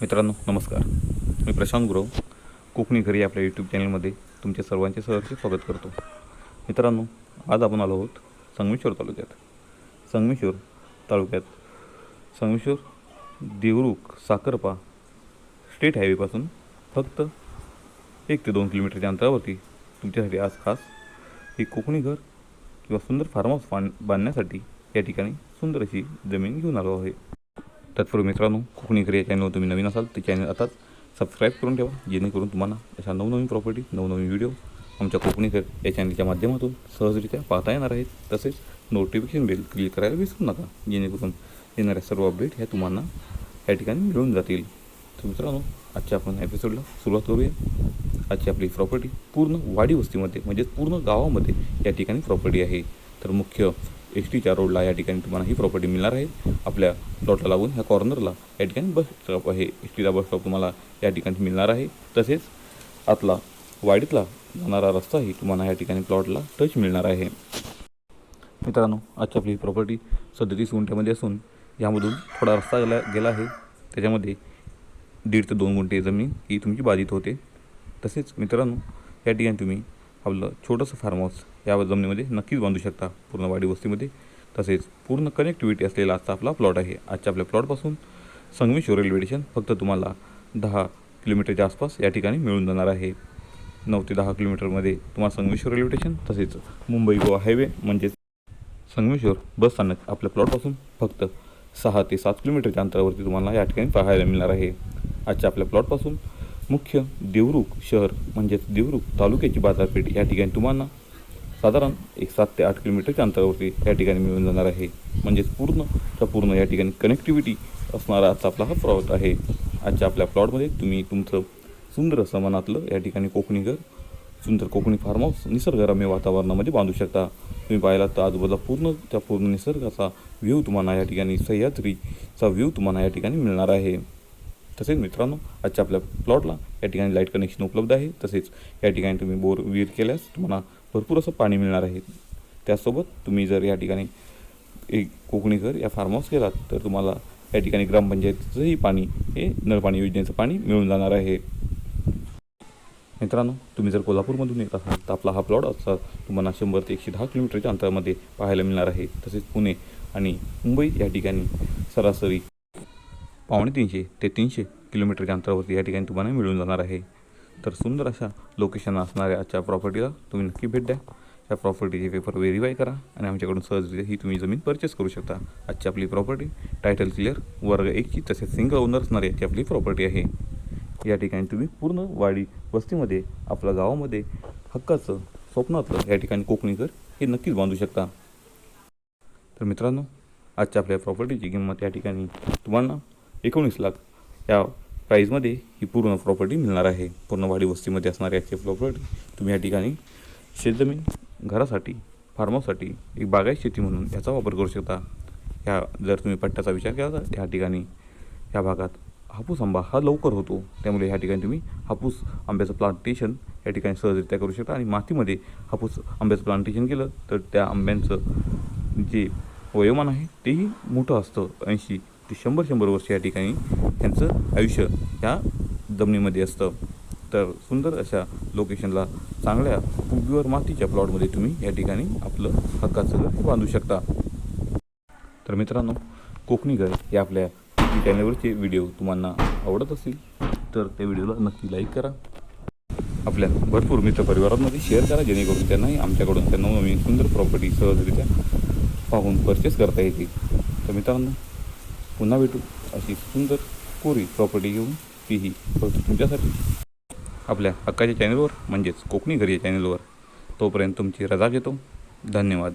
मित्रांनो नमस्कार. मी प्रशांत गुरव कोकणी घरी आपल्या यूट्यूब चॅनलमध्ये तुमच्या सर्वांचे सहर्ष स्वागत करतो. मित्रांनो आज आपण आलो आहोत संगमेश्वर तालुक्यात. संगमेश्वर तालुक्यात संगमेश्वर देवरुख साखरपा स्टेट हायवेपासून फक्त एक ते दोन किलोमीटरच्या अंतरावरती तुमच्यासाठी आज खास हे कोकणी घर किंवा सुंदर फार्म हाऊस बांधण्यासाठी या ठिकाणी सुंदर अशी जमीन घेऊन आलो आहे. तत्पूर्वी मित्रांनो कोकणी क्रिया चॅनलवर तुम्ही नवीन असाल तर चॅनल आताच सबस्क्राईब करून ठेवा जेणेकरून तुम्हाला अशा नवनवीन प्रॉपर्टी नवनवीन व्हिडिओ आमच्या कोकणी या चॅनलच्या माध्यमातून सहजरित्या पाहता येणार आहेत. तसेच नोटिफिकेशन बेल क्लिक करायला विसरू नका जेणेकरून येणाऱ्या सर्व अपडेट ह्या तुम्हाला या ठिकाणी मिळून जातील. तर मित्रांनो आजच्या आपण एपिसोडला सुरुवात करूया. आजची आपली प्रॉपर्टी पूर्ण वाडी वस्तीमध्ये म्हणजेच पूर्ण गावामध्ये या ठिकाणी प्रॉपर्टी आहे. तर मुख्य एस टीच्या रोडला या ठिकाणी तुम्हाला ही प्रॉपर्टी मिळणार आहे. आपल्या प्लॉटला लागून ह्या कॉर्नरला या ठिकाणी बस स्टॉप आहे. एस टीचा बस स्टॉप तुम्हाला या ठिकाणी मिळणार आहे. तसेच आतला वाडीतला जाणारा रस्ताही तुम्हाला या ठिकाणी प्लॉटला टच मिळणार आहे. मित्रांनो आजची आपली प्रॉपर्टी सदतीस गुंठ्यामध्ये असून यामधून थोडा रस्ता गेला गेला आहे. त्याच्यामध्ये दीड ते दोन गुंठे जमीन ही तुमची बाधित होते. तसेच मित्रांनो या ठिकाणी तुम्ही आपलं छोटंसं फार्म हाऊस या जमिनीमध्ये नक्कीच बांधू शकता. पूर्ण वाडी वस्तीमध्ये तसेच पूर्ण कनेक्टिव्हिटी असलेला आजचा आपला प्लॉट आहे. आजच्या आपल्या प्लॉटपासून संगमेश्वर रेल्वे स्टेशन फक्त तुम्हाला दहा किलोमीटरच्या आसपास या ठिकाणी मिळून जाणार आहे. नऊ ते दहा किलोमीटरमध्ये तुम्हाला संगमेश्वर रेल्वे स्टेशन तसेच मुंबई गोवा हायवे म्हणजेच संगमेश्वर बस स्थानक आपल्या प्लॉटपासून फक्त सहा ते सात किलोमीटरच्या अंतरावरती तुम्हाला या ठिकाणी पाहायला मिळणार आहे. आजच्या आपल्या प्लॉटपासून मुख्य देवरुख शहर म्हणजेच देवरुख तालुक्याची बाजारपेठ या ठिकाणी तुम्हाला साधारण एक सात ते आठ किलोमीटरच्या अंतरावरती या ठिकाणी मिळून जाणार आहे. म्हणजेच पूर्णच्या पूर्ण या ठिकाणी कनेक्टिव्हिटी असणारा आजचा आपला हा प्रॉडक्ट आहे. आजच्या आपल्या प्लॉटमध्ये तुम्ही तुमचं सुंदर असं मनातलं या ठिकाणी कोकणी घर सुंदर कोकणी फार्म हाऊस निसर्गरम्य वातावरणामध्ये बांधू शकता. तुम्ही पाहिला तर आजूबाजूला पूर्ण त्या पूर्ण निसर्गाचा व्ह्यू तुम्हाला या ठिकाणी सह्याद्रीचा व्ह्यू तुम्हाला या ठिकाणी मिळणार आहे. तसेच मित्रांनो आजच्या आपल्या प्लॉटला या ठिकाणी लाइट कनेक्शन उपलब्ध आहे. तसेच या ठिकाणी तुम्ही बोर विहीर केल्यास तुम्हाला भरपूर असं पाणी मिळणार आहे. त्याचसोबत तुम्ही जर या ठिकाणी एक कोकणी घर या फार्म हाऊस केलात तर तुम्हाला या ठिकाणी ग्रामपंचायतीचंही पाणी हे नळपाणी योजनेचं पाणी मिळून जाणार आहे. मित्रांनो तुम्ही जर कोल्हापूरमधून येत असाल तर आपला हा प्लॉट असा तुम्हाला शंभर ते एकशे दहा किलोमीटरच्या अंतरामध्ये पाहायला मिळणार आहे. तसेच पुणे आणि मुंबई या ठिकाणी सरासरी पावणे तीनशे ते तीनशे किलोमीटरच्या अंतरावरती या ठिकाणी तुम्हाला मिळून जाणार आहे. तर सुंदर अशा लोकेशन असणाऱ्या आजच्या प्रॉपर्टीला तुम्ही नक्की भेट द्या. या प्रॉपर्टीचे पेपर व्हेरीफाय करा आणि आमच्याकडून सहजरित्या ही तुम्ही जमीन परचेस करू शकता. आजची आपली प्रॉपर्टी टायटल क्लिअर वर्ग एकची तसेच सिंगल ओनर असणारी याची आपली प्रॉपर्टी आहे. या ठिकाणी तुम्ही पूर्ण वाडी वस्तीमध्ये आपल्या गावामध्ये हक्काचं स्वप्नातलं या ठिकाणी कोकणी घर हे नक्कीच बांधू शकता. तर मित्रांनो आजच्या आपल्या प्रॉपर्टीची किंमत या ठिकाणी तुम्हाला एकोणीस लाख. या प्राईजमध्ये ही पूर्ण प्रॉपर्टी मिळणार आहे. पूर्ण वाडी वस्तीमध्ये असणारी याची प्रॉपर्टी तुम्ही या ठिकाणी शेतजमीन घरासाठी फार्मसाठी एक बागायत शेती म्हणून याचा वापर करू शकता. ह्या जर तुम्ही पट्ट्याचा विचार केला तर ह्या ठिकाणी ह्या भागात हापूस आंबा हा लवकर होतो. त्यामुळे ह्या ठिकाणी तुम्ही हापूस आंब्याचं प्लांटेशन या ठिकाणी सहजरित्या करू शकता. आणि मातीमध्ये हापूस आंब्याचं प्लांटेशन केलं तर त्या आंब्यांचं जे वयोमान आहे तेही मोठं असतं. ऐंशी ते शंभर शंभर वर्ष या ठिकाणी त्यांचं आयुष्य ह्या जमिनीमध्ये असतं. तर सुंदर अशा लोकेशनला चांगल्या उबीवर मातीच्या प्लॉटमध्ये तुम्ही या ठिकाणी आपलं हक्काचं घर हे बांधू शकता. तर मित्रांनो कोकणी घर या आपल्या चॅनलवरचे व्हिडिओ तुम्हाला आवडत असतील तर त्या व्हिडिओला नक्की लाईक करा. आपल्या भरपूर मित्रपरिवारांमध्ये शेअर करा जेणेकरून त्यांनाही आमच्याकडून त्यांना नवीन सुंदर प्रॉपर्टी सहजरित्या पाहून परचेस करता येतील. तर मित्रांनो पुन्हा भेटू. अशी सुंदर कोरी प्रॉपर्टी घेऊन तीही फक्त तुमच्यासाठी. आपल्या हक्काच्या चॅनलवर म्हणजेच कोकणी घरी चॅनलवर तोपर्यंत तुमची रजा घेतो. धन्यवाद.